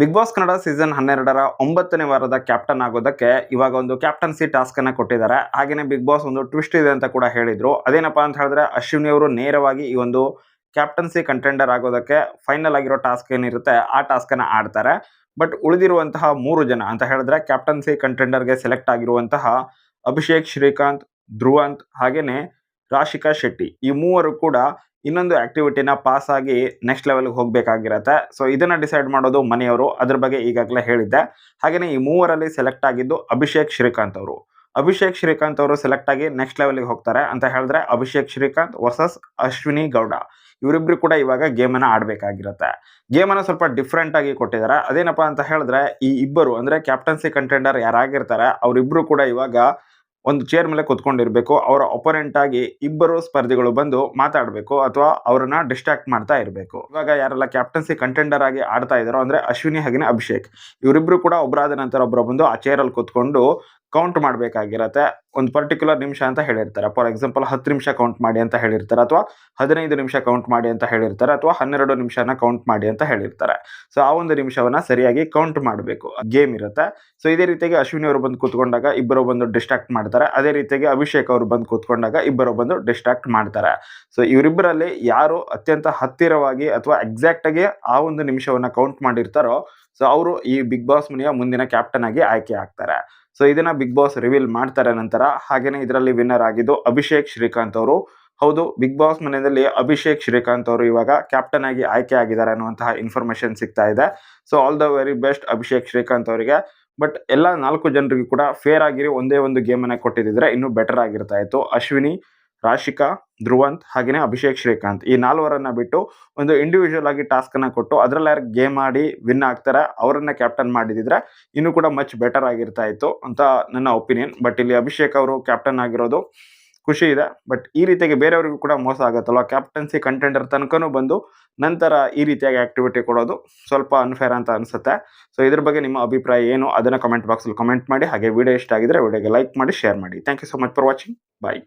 Big boss Kannada season ಹನ್ನೆರಡರ ಒಂಬತ್ತನೇ ವಾರದ ಕ್ಯಾಪ್ಟನ್ ಆಗೋದಕ್ಕೆ ಇವಾಗ ಒಂದು ಕ್ಯಾಪ್ಟನ್ಸಿ ಟಾಸ್ಕ್ ಅನ್ನ ಕೊಟ್ಟಿದ್ದಾರೆ. ಹಾಗೆಯೇ ಬಿಗ್ ಬಾಸ್ ಒಂದು ಟ್ವಿಸ್ಟ್ ಇದೆ ಅಂತ ಕೂಡ ಹೇಳಿದ್ರು. ಅದೇನಪ್ಪ ಅಂತ ಹೇಳಿದ್ರೆ ಅಶ್ವಿನಿ ಅವರು ನೇರವಾಗಿ ಈ ಒಂದು ಕ್ಯಾಪ್ಟನ್ಸಿ ಕಂಟೆಂಡರ್ ಆಗೋದಕ್ಕೆ ಫೈನಲ್ ಆಗಿರೋ ಟಾಸ್ಕ್ ಏನಿರುತ್ತೆ ಆ ಟಾಸ್ಕ್ ಅನ್ನ ಆಡ್ತಾರೆ. ಬಟ್ ಉಳಿದಿರುವಂತಹ ಮೂರು ಜನ ಅಂತ ಹೇಳಿದ್ರೆ ಕ್ಯಾಪ್ಟನ್ಸಿ ಕಂಟೆಂಡರ್ಗೆ ಸೆಲೆಕ್ಟ್ ಆಗಿರುವಂತಹ ಅಭಿಷೇಕ್ ಶ್ರೀಕಾಂತ್, ಧ್ರುವಂತ್ ಹಾಗೇನೆ ರಾಶಿಕಾ ಶೆಟ್ಟಿ ಈ ಮೂವರು ಕೂಡ ಇನ್ನೊಂದು ಆಕ್ಟಿವಿಟಿನ ಪಾಸ್ ಆಗಿ ನೆಕ್ಸ್ಟ್ ಲೆವೆಲ್ಗೆ ಹೋಗಬೇಕಾಗಿರತ್ತೆ. ಸೊ ಇದನ್ನು ಡಿಸೈಡ್ ಮಾಡೋದು ಮನೆಯವರು. ಅದ್ರ ಬಗ್ಗೆ ಈಗಾಗಲೇ ಹೇಳಿದ್ದೆ. ಹಾಗೆಯೇ ಈ ಮೂವರಲ್ಲಿ ಸೆಲೆಕ್ಟ್ ಆಗಿದ್ದು ಅಭಿಷೇಕ್ ಶ್ರೀಕಾಂತ್ ಅವರು. ಅಭಿಷೇಕ್ ಶ್ರೀಕಾಂತ್ ಅವರು ಸೆಲೆಕ್ಟ್ ಆಗಿ ನೆಕ್ಸ್ಟ್ ಲೆವೆಲ್ಗೆ ಹೋಗ್ತಾರೆ. ಅಂತ ಹೇಳಿದ್ರೆ ಅಭಿಷೇಕ್ ಶ್ರೀಕಾಂತ್ ವರ್ಸಸ್ ಅಶ್ವಿನಿ ಗೌಡ. ಇವರಿಬ್ಬರು ಕೂಡ ಇವಾಗ ಗೇಮನ್ನು ಆಡಬೇಕಾಗಿರುತ್ತೆ. ಗೇಮನ್ನು ಸ್ವಲ್ಪ ಡಿಫ್ರೆಂಟ್ ಆಗಿ ಕೊಟ್ಟಿದ್ದಾರೆ. ಅದೇನಪ್ಪ ಅಂತ ಹೇಳಿದ್ರೆ ಈ ಇಬ್ಬರು, ಅಂದರೆ ಕ್ಯಾಪ್ಟನ್ಸಿ ಕಂಟೆಂಡರ್ ಯಾರಾಗಿರ್ತಾರೆ ಅವರಿಬ್ಬರು ಕೂಡ ಇವಾಗ ಒಂದು ಚೇರ್ ಮೇಲೆ ಕುತ್ಕೊಂಡಿರ್ಬೇಕು, ಅವರ ಒಪೊನೆಂಟ್ ಆಗಿ ಇಬ್ಬರು ಸ್ಪರ್ಧಿಗಳು ಬಂದು ಮಾತಾಡಬೇಕು ಅಥವಾ ಅವರನ್ನ ಡಿಸ್ಟ್ರಾಕ್ಟ್ ಮಾಡ್ತಾ ಇರಬೇಕು. ಇವಾಗ ಯಾರೆಲ್ಲ ಕ್ಯಾಪ್ಟನ್ಸಿ ಕಂಟೆಂಡರ್ ಆಗಿ ಆಡ್ತಾ ಇದ್ದಾರೋ ಅಂದ್ರೆ ಅಶ್ವಿನಿ ಹಾಗೆಯೇ ಅಭಿಷೇಕ್. ಇವರಿಬ್ರು ಕೂಡ ಒಬ್ಬರಾದ ನಂತರ ಒಬ್ಬರು ಬಂದು ಆ ಚೇರ್ ಅಲ್ಲಿ ಕುತ್ಕೊಂಡು ಕೌಂಟ್ ಮಾಡಬೇಕಾಗಿರತ್ತೆ. ಒಂದು ಪರ್ಟಿಕ್ಯುಲರ್ ನಿಮಿಷ ಅಂತ ಹೇಳಿರ್ತಾರೆ. ಫಾರ್ ಎಕ್ಸಾಂಪಲ್ ಹತ್ತು ನಿಮಿಷ ಕೌಂಟ್ ಮಾಡಿ ಅಂತ ಹೇಳಿರ್ತಾರೆ ಅಥವಾ ಹದಿನೈದು ನಿಮಿಷ ಕೌಂಟ್ ಮಾಡಿ ಅಂತ ಹೇಳಿರ್ತಾರೆ ಅಥವಾ ಹನ್ನೆರಡು ನಿಮಿಷನ ಕೌಂಟ್ ಮಾಡಿ ಅಂತ ಹೇಳಿರ್ತಾರೆ. ಸೊ ಆ ಒಂದು ನಿಮಿಷವನ್ನು ಸರಿಯಾಗಿ ಕೌಂಟ್ ಮಾಡಬೇಕು. ಗೇಮ್ ಇರುತ್ತೆ. ಸೊ ಇದೇ ರೀತಿಯಾಗಿ ಅಶ್ವಿನಿ ಅವರು ಬಂದು ಕೂತ್ಕೊಂಡಾಗ ಇಬ್ಬರು ಬಂದು ಡಿಸ್ಟ್ರಾಕ್ಟ್ ಮಾಡ್ತಾರೆ. ಅದೇ ರೀತಿಯಾಗಿ ಅಭಿಷೇಕ್ ಅವರು ಬಂದು ಕೂತ್ಕೊಂಡಾಗ ಇಬ್ಬರು ಬಂದು ಡಿಸ್ಟ್ರಾಕ್ಟ್ ಮಾಡ್ತಾರೆ. ಸೊ ಇವರಿಬ್ಬರಲ್ಲಿ ಯಾರು ಅತ್ಯಂತ ಹತ್ತಿರವಾಗಿ ಅಥವಾ ಎಕ್ಸಾಕ್ಟ್ ಆಗಿ ಆ ಒಂದು ನಿಮಿಷವನ್ನು ಕೌಂಟ್ ಮಾಡಿರ್ತಾರೋ ಸೊ ಅವರು ಈ ಬಿಗ್ ಬಾಸ್ ಮನೆಯ ಮುಂದಿನ ಕ್ಯಾಪ್ಟನ್ ಆಗಿ ಆಯ್ಕೆ ಆಗ್ತಾರೆ. ಸೊ ಇದನ್ನ ಬಿಗ್ ಬಾಸ್ ರಿವೀಲ್ ಮಾಡ್ತಾರೆ ನಂತರ ಹಾಗೇನೆ ಇದರಲ್ಲಿ ವಿನ್ನರ್ ಆಗಿದ್ದು ಅಭಿಷೇಕ್ ಶ್ರೀಕಾಂತ್ ಅವರು. ಹೌದು ಬಿಗ್ ಬಾಸ್ ಮನೆಯಲ್ಲಿ ಅಭಿಷೇಕ್ ಶ್ರೀಕಾಂತ್ ಅವರು ಇವಾಗ ಕ್ಯಾಪ್ಟನ್ ಆಗಿ ಆಯ್ಕೆ ಆಗಿದ್ದಾರೆ ಅನ್ನುವಂತಹ ಇನ್ಫಾರ್ಮೇಶನ್ ಸಿಗ್ತಾ ಇದೆ. So all the very best Abhishek Srikanth ಅವರಿಗೆ. ಬಟ್ ಎಲ್ಲ ನಾಲ್ಕು ಜನರಿಗೂ ಕೂಡ ಫೇರ್ ಆಗಿರಿ, ಒಂದೇ ಒಂದು ಗೇಮ್ ಅನ್ನ ಕೊಟ್ಟಿದ್ರೆ ಇನ್ನೂ ಬೆಟರ್ ಆಗಿರ್ತಾ ಇತ್ತು. ಅಶ್ವಿನಿ ರಾಶಿಕಾ, ಧ್ರುವಂತ್ ಹಾಗೆಯೇ ಅಭಿಷೇಕ್ ಶ್ರೀಕಾಂತ್. ಈ ನಾಲ್ವರನ್ನ ಬಿಟ್ಟು ಒಂದು ಇಂಡಿವಿಜುವಲ್ ಆಗಿ ಟಾಸ್ಕ್ ಅನ್ನ ಕೊಟ್ಟು ಅದ್ರಲ್ಲಿ ಯಾರು ಗೇಮ್ ಆಡಿ ವಿನ್ ಆಗ್ತಾರೆ, ಅವರನ್ನ ಕ್ಯಾಪ್ಟನ್ ಮಾಡಿದಿದ್ರೆ ಇನ್ನೂ ಕೂಡ ಮಚ್ ಬೆಟರ್ ಆಗಿರ್ತಾ ಇತ್ತು ಅಂತ ನನ್ನ ಒಪಿನಿಯನ್ ಬಟ್ ಇಲ್ಲಿ ಅಭಿಷೇಕ್ ಅವರು ಕ್ಯಾಪ್ಟನ್ ಆಗಿರೋದು ಖುಷಿ ಇದೆ. ಬಟ್ ಈ ರೀತಿಯಾಗಿ ಬೇರೆಯವರಿಗೂ ಕೂಡ ಮೋಸ ಆಗುತ್ತಲ್ಲ ಕ್ಯಾಪ್ಟನ್ಸಿ ಕಂಟೆಂಡರ್ ತನಕನೂ ಬಂದು ನಂತರ ಈ ರೀತಿಯಾಗಿ ಆಕ್ಟಿವಿಟಿ ಕೊಡೋದು ಸ್ವಲ್ಪ ಅನ್ಫೇರ್ ಅಂತ ಅನ್ಸುತ್ತೆ. ಸೊ ಇದ್ರ ಬಗ್ಗೆ ನಿಮ್ಮ ಅಭಿಪ್ರಾಯ ಏನು? ಅದನ್ನ ಕಮೆಂಟ್ ಬಾಕ್ಸಲ್ಲಿ ಕಮೆಂಟ್ ಮಾಡಿ. ಹಾಗೆ ವಿಡಿಯೋ ಇಷ್ಟ ಆಗಿದ್ರೆ ವಿಡಿಯೋಗೆ ಲೈಕ್ ಮಾಡಿ ಶೇರ್ ಮಾಡಿ. Thank you so much for watching bye